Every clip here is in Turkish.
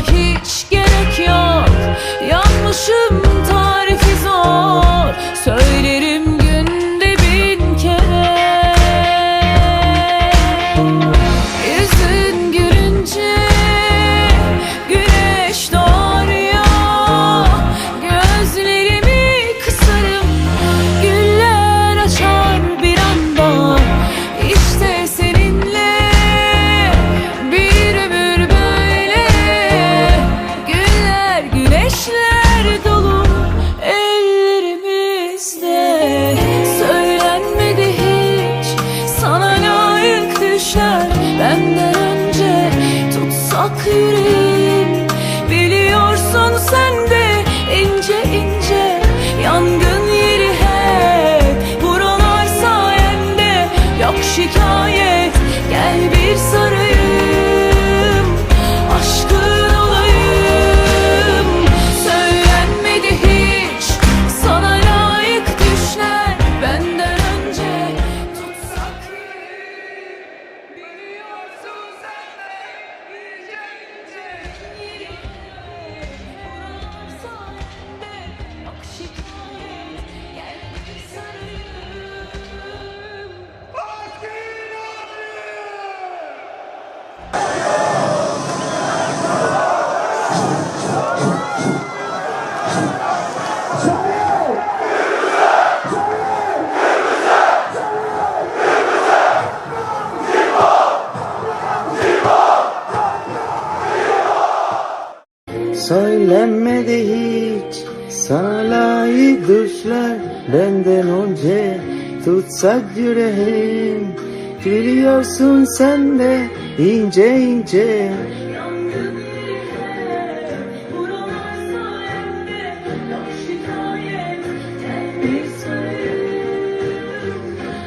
hiç gerek yok. Yanmışım tarifi zor. Söylerim hasretin Biliyorsun sen de ince ince Yangın yeri hep. Buralar sayende Yok şikayet. Gel bir sayende Söylenmedi hiç sana layık düşler. Benden önce tutsak yüreğim. Gülüyorsun sen de ince ince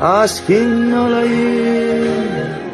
asking olayım